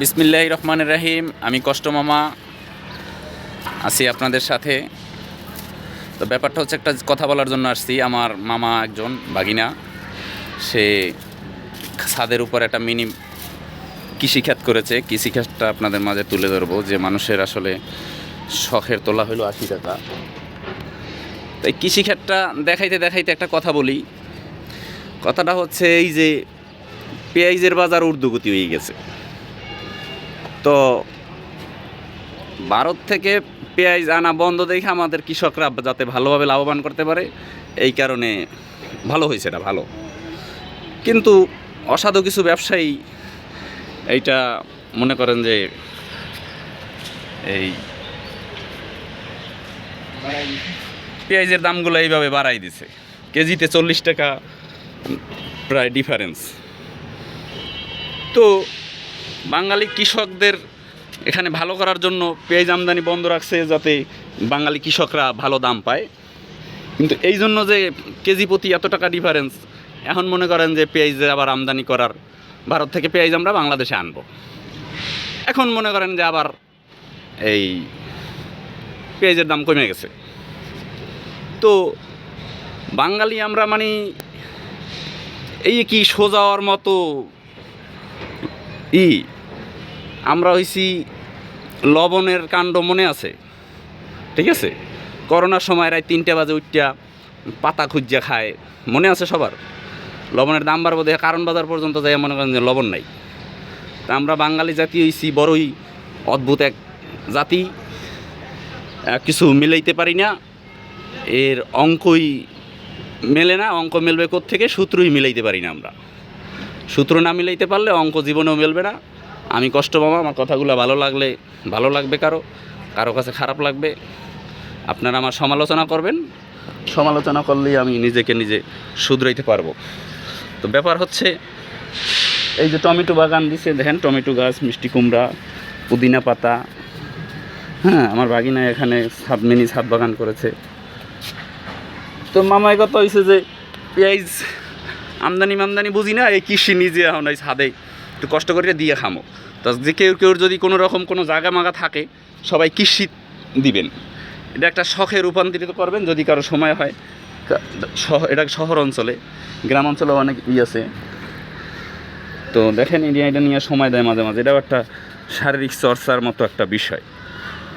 বিসমিল্লাহ রহমানের রাহিম, আমি কষ্ট মামা, আছি আপনাদের সাথে। তো ব্যাপারটা হচ্ছে একটা কথা বলার জন্য আসছি। আমার মামা একজন বাগিনা সে ছাদের উপর একটা মিনি কৃষিখাত করেছে। কৃষিখাতটা আপনাদের মাঝে তুলে ধরবো যে মানুষের আসলে শখের তোলা হলো আশি টাকা। তো এই কৃষিখাতটা দেখাইতে দেখাইতে একটা কথা বলি। কথাটা হচ্ছে এই যে পেঁয়াজের বাজার ঊর্ধ্বগতি হয়ে গেছে। তো ভারত থেকে পেঁয়াজ আনা বন্ধ দেখে আমাদের কৃষকরা যাতে ভালোভাবে লাভবান করতে পারে, এই কারণে ভালো হয়েছে এটা, ভালো। কিন্তু অসাধু কিছু ব্যবসায়ী এইটা মনে করেন যে এই পেঁয়াজের দামগুলো এইভাবে বাড়াই দিছে। কেজিতে চল্লিশ টাকা প্রায় ডিফারেন্স তো বাঙালি কৃষকদের এখানে ভালো করার জন্য পেঁয়াজ আমদানি বন্ধ রাখছে যাতে বাঙালি কৃষকরা ভালো দাম পায়। কিন্তু এই জন্য যে কেজি প্রতি এত টাকা ডিফারেন্স এখন মনে করেন যে পেঁয়াজ আবার আমদানি করার ভারত থেকে পেঁয়াজ আমরা বাংলাদেশে আনব। এখন মনে করেন যে আবার এই পেঁয়াজের দাম কমে গেছে। তো বাঙালি আমরা মানে এই কি সোজাওয়ার মতো ই আমরা হইছি লবণের কাণ্ড মনে আছে? ঠিক আছে? করোনার সময় রায় তিনটে বাজে উঠিয়া পাতা খুঁজিয়া খায়। মনে আছে সবার? লবণের দাম বাড়বো দেখে কারণ বাজার পর্যন্ত যাই মনে করেন যে লবণ নাই। তা আমরা বাঙালি জাতি হইছি, বড়ই অদ্ভুত এক জাতি। কিছু মিলাইতে পারি না। এর অঙ্কই মেলে না, অঙ্ক মেলবে থেকে সূত্রই মিলাইতে পারি না আমরা। সূত্র না মিলাইতে পারলে অঙ্ক জীবনেও মেলবে না। আমি কষ্ট পাবো, আমার কথাগুলো ভালো লাগলে, ভালো লাগবে কারও কারও কাছে খারাপ লাগবে। আপনারা আমার সমালোচনা করবেন, সমালোচনা করলেই আমি নিজেকে নিজে শুধরাইতে পারব। তো ব্যাপার হচ্ছে, এই যে টমেটো বাগান দিছে, দেখেন টমেটো গাছ, মিষ্টি কুমড়া, পুদিনা পাতা হ্যাঁ আমার বাগিনা এখানে ছাদ মিনি ছাদ বাগান করেছে। তো মামাই কথা হয়েছে যে পেঁয়াজ আমদানি মামদানি বুঝি না, এই কৃষি নিজে এখন এই ছাদে একটু কষ্ট করে দিয়ে খামো। তো যে কেউ কেউ যদি কোনো রকম কোনো জায়গা মাগা থাকে, সবাই কৃষি দিবেন। এটা একটা শখে রূপান্তরিত করবেন যদি কারও সময় হয়। এটা শহর অঞ্চলে, গ্রাম অঞ্চলে অনেক ই আছে। তো দেখেন ইন্ডিয়া এটা নিয়ে সময় দেয় মাঝে মাঝে। এটাও একটা শারীরিক চর্চার মতো একটা বিষয়।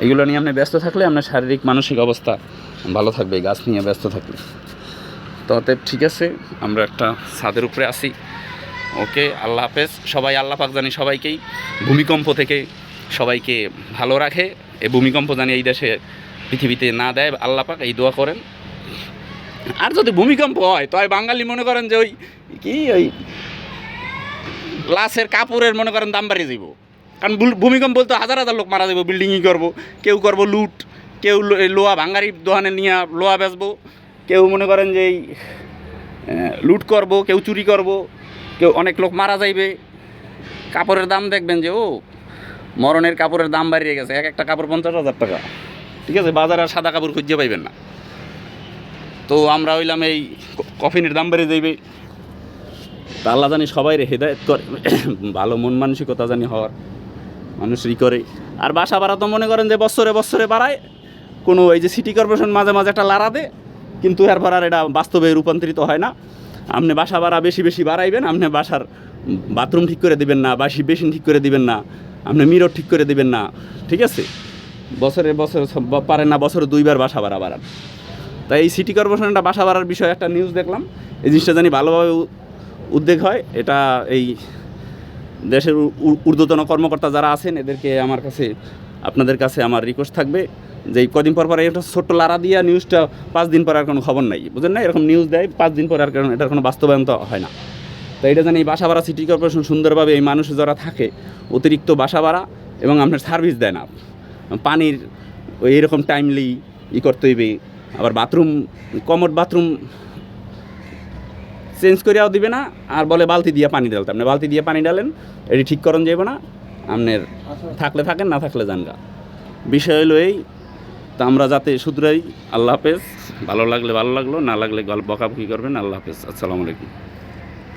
এগুলো নিয়ে আপনি ব্যস্ত থাকলে আপনার শারীরিক, মানসিক অবস্থা ভালো থাকবে গাছ নিয়ে ব্যস্ত থাকলে। তো অতএব ঠিক আছে, আমরা একটা ছাদের উপরে আসি ওকে, আল্লাহ হাফেজ। সবাই আল্লাহ পাক জানি সবাইকেই। ভূমিকম্প থেকে সবাইকে ভালো রাখে। এই ভূমিকম্প জানি এই দেশে, পৃথিবীতে না দেয়। আল্লাহ পাক এই দোয়া করেন। আর যদি ভূমিকম্প হয়, তো বাঙালি মনে করেন যে ওই কি ওই লাশের কাপড়ের মনে করেন দাম বাড়িয়ে যাব কারণ ভূমিকম্প বলতে হাজার হাজার লোক মারা যাব বিল্ডিংই করব। কেউ করব লুট। কেউ লোহা ভাঙ্গারি দোকানে নিয়ে লোহা বেচবো। কেউ মনে করেন যে লুট করব, কেউ চুরি করব। কেউ অনেক লোক মারা যাইবে। কাপড়ের দাম দেখবেন যে, ও, মরণের কাপড়ের দাম বাড়িয়ে গেছে। এক একটা কাপড় পঞ্চাশ হাজার টাকা। ঠিক আছে, বাজারে আর সাদা কাপড় খুঁজে পাইবেন না। তো আমরা হইলাম এই কফিনের দাম বেড়ে যাইবে। তা আল্লাহ জানি সবাই রে হেদায়ত করে। ভালো মন মানসিকতা জানি হওয়ার। মানুষ ই করে। আর বাসা ভাড়া তো মনে করেন যে, বছরে বছরে বাড়ায়। কোনো এই যে সিটি কর্পোরেশন মাঝে মাঝে একটা লাড়া দেয়। কিন্তু এরপর আর এটা বাস্তবে রূপান্তরিত হয় না। আপনি বাসা ভাড়া বেশি বেশি বাড়াইবেন আপনি বাসার বাথরুম ঠিক করে দিবেন না, বাসি বেসিন ঠিক করে দিবেন না আপনি মিরর ঠিক করে দিবেন না, ঠিক আছে? বছরে বছর পারেন না, বছরে দুইবার বাসা ভাড়া বাড়ান। তাই এই সিটি কর্পোরেশনটা বাসা বাড়ার বিষয়ে একটা নিউজ দেখলাম। এই জিনিসটা জানি ভালোভাবে উদ্বেগ হয়। এটা এই দেশের ঊর্ধ্বতন কর্মকর্তা যারা আছেন, এদেরকে আমার কাছে, আপনাদের কাছে আমার রিকোয়েস্ট থাকবে। যে কদিন পর পর একটা ছোট্ট লারা দিয়া নিউজটা পাঁচ দিন পর আর কোনো খবর নাই। বুঝলেন না? এরকম নিউজ দেয়, পাঁচ দিন পর আর কারণ এটার কোনো বাস্তবায়ন তো হয় না। তো এটা জানি এই বাসা ভাড়া সিটি কর্পোরেশন সুন্দরভাবে এই মানুষ যারা থাকে, অতিরিক্ত বাসা ভাড়া এবং আপনার সার্ভিস দেয় না। পানির ওই এরকম টাইমলি ই করতে হইবে, আবার বাথরুম কমোড বাথরুম চেঞ্জ করিয়াও দিবে না, আর বলে বালতি দিয়ে পানি ডালতে আপনি বালতি দিয়ে পানি ডালেন এটি ঠিক করণ যাবে না, আপনার থাকলে থাকেন, না থাকলে যান গা। বিষয় হলো এই তা আমরা যাতে শুধরাই আল্লাহ হাফেজ। ভালো লাগলে ভালো লাগল, না লাগলে গল্প বকাবকি করবেন, আল্লাহ হাফেজ। আসসালামু আলাইকুম।